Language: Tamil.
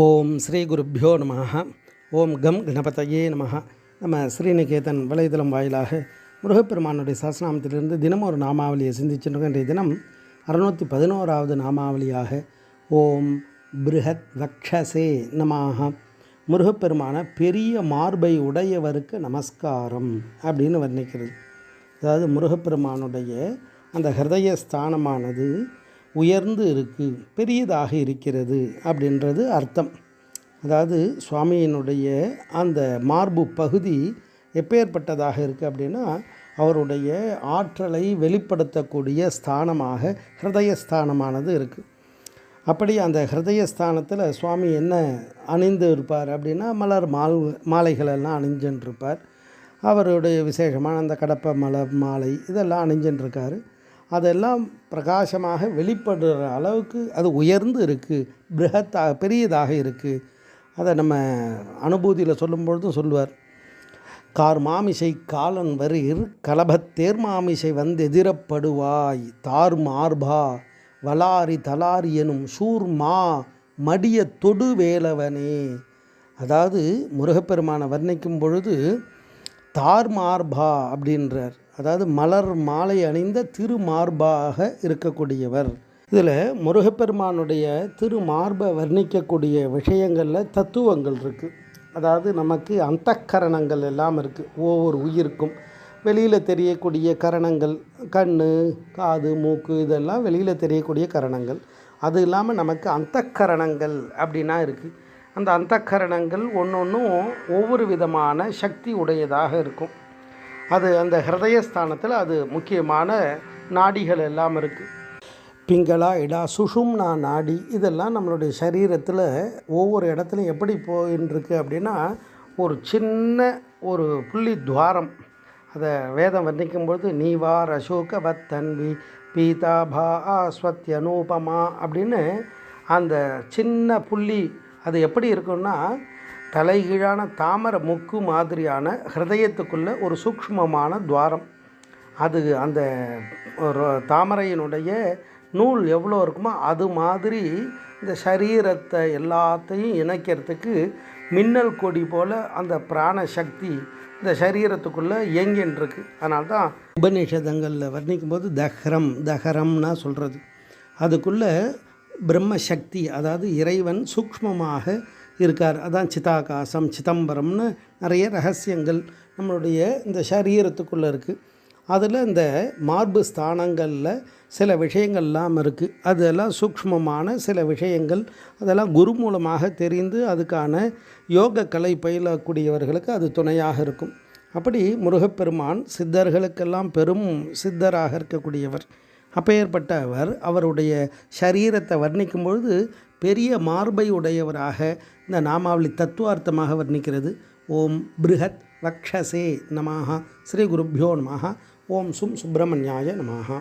ஓம் ஸ்ரீ குருப்பியோ நம ஓம் கம் கணபதையே நம நம்ம ஸ்ரீநிகேதன் வலைதளம் வாயிலாக முருகப்பெருமானுடைய சாசனாமத்திலிருந்து தினம் ஒரு நாமாவளியை சிந்திச்சுட்டு இன்றைய தினம் அறுநூற்றி பதினோராவது நாமாவளியாக ஓம் பிருஹத் வக்ஷசே நமாக முருகப்பெருமான பெரிய மார்பை உடையவருக்கு நமஸ்காரம் அப்படின்னு வர்ணிக்கிறது. அதாவது முருகப்பெருமானுடைய அந்த ஹிருதய ஸ்தானமானது உயர்ந்து இருக்கு பெரியதாக இருக்கிறது அப்படின்றது அர்த்தம். அதாவது சுவாமியினுடைய அந்த மார்பு பகுதி எப்பேற்பட்டதாக இருக்குது அப்படின்னா அவருடைய ஆற்றலை வெளிப்படுத்தக்கூடிய ஸ்தானமாக ஹிருதயஸ்தானமானது இருக்குது அப்படி அந்த ஹிருதயஸ்தானத்தில் சுவாமி என்ன அணிந்து இருப்பார் அப்படின்னா மலர் மால் மாலைகளெல்லாம் அணிஞ்சுன்னு இருப்பார் அவருடைய விசேஷமான அந்த கடப்ப மலர் மாலை இதெல்லாம் அணிஞ்சுன்னு இருக்கார் அதெல்லாம் பிரகாசமாக வெளிப்படுற அளவுக்கு அது உயர்ந்து இருக்குது பிருகத்தாக பெரியதாக இருக்குது அதை நம்ம அனுபூதியில் சொல்லும்பொழுதும் சொல்லுவார். கார் மாமிசை காலன் வரிர் கலபத் தேர் மாமிசை வந்து எதிரப்படுவாய் தார் மார்பா வலாரி தலாரி எனும் சூர்மா மடிய தொடு வேலவனே. அதாவது முருகப்பெருமானை வர்ணிக்கும் பொழுது தார் மார்பா அப்படின்றார். அதாவது மலர் மாலை அணிந்த திருமார்பாக இருக்கக்கூடியவர். இதில் முருகப்பெருமானுடைய திருமார்பை வர்ணிக்கக்கூடிய விஷயங்களில் தத்துவங்கள் இருக்குது அதாவது நமக்கு அந்த கரணங்கள் எல்லாம் இருக்குது ஒவ்வொரு உயிருக்கும். வெளியில் தெரியக்கூடிய கரணங்கள் கண் காது மூக்கு இதெல்லாம் வெளியில் தெரியக்கூடிய கரணங்கள். அது இல்லாமல் நமக்கு அந்த கரணங்கள் அப்படின்னா இருக்குது அந்த அந்த கரணங்கள் ஒன்று ஒன்றும் ஒவ்வொரு விதமான சக்தி உடையதாக இருக்கும். அது அந்த ஹிருதயஸ்தானத்தில் அது முக்கியமான நாடிகள் எல்லாம் இருக்குது பிங்களா இடா சுஷும்னா நாடி இதெல்லாம் நம்மளுடைய சரீரத்தில் ஒவ்வொரு இடத்துலையும் எப்படி போயின்னு அப்படின்னா ஒரு சின்ன ஒரு புள்ளி துவாரம். அதை வேதம் வர்ணிக்கும்பொழுது நீவா அசோக வத்தன்வி பீதாபா ஆஸ்வத்ய அனூபமா அப்படின்னு அந்த சின்ன புள்ளி அது எப்படி இருக்குன்னா தலைகீழான தாமரை முக்கு மாதிரியான ஹிருதயத்துக்குள்ள ஒரு சூக்ஷ்மமான துவாரம். அது அந்த ஒரு தாமரையினுடைய நூல் எவ்வளோ இருக்குமோ அது மாதிரி இந்த சரீரத்தை எல்லாத்தையும் இணைக்கிறதுக்கு மின்னல் கொடி போல் அந்த பிராண சக்தி இந்த சரீரத்துக்குள்ளே இயங்கின்றிருக்கு. அதனால தான் உபநிஷதங்களில் வர்ணிக்கும் போது தஹரம் தஹரம்னா சொல்கிறது அதுக்குள்ளே பிரம்மசக்தி அதாவது இறைவன் சூக்ஷ்மமாக இருக்கார். அதான் சிதாகாசம் சிதம்பரம்னு நிறைய ரகசியங்கள் நம்மளுடைய இந்த சரீரத்துக்குள்ளே இருக்குது அதில் இந்த மார்பு ஸ்தானங்களில் சில விஷயங்கள்லாம் இருக்குது அதெல்லாம் சூக்ஷ்மமான சில விஷயங்கள். அதெல்லாம் குரு மூலமாக தெரிந்து அதுக்கான யோக கலை பயிலக்கூடியவர்களுக்கு அது துணையாக இருக்கும். அப்படி முருகப்பெருமான் சித்தர்களுக்கெல்லாம் பெரும் சித்தராக இருக்கக்கூடியவர். அப்பேற்பட்ட அவர் அவருடைய சரீரத்தை வர்ணிக்கும் பொழுது பெரிய மார்பை உடையவராக இந்த நாமாவளி தத்துவார்த்தமாக வர்ணிக்கிறது. ஓம் பிருஹத் வக்ஷசே நமாக ஸ்ரீ குருப்பியோ நமாக ஓம் சும் சுப்பிரமணியாய நமாக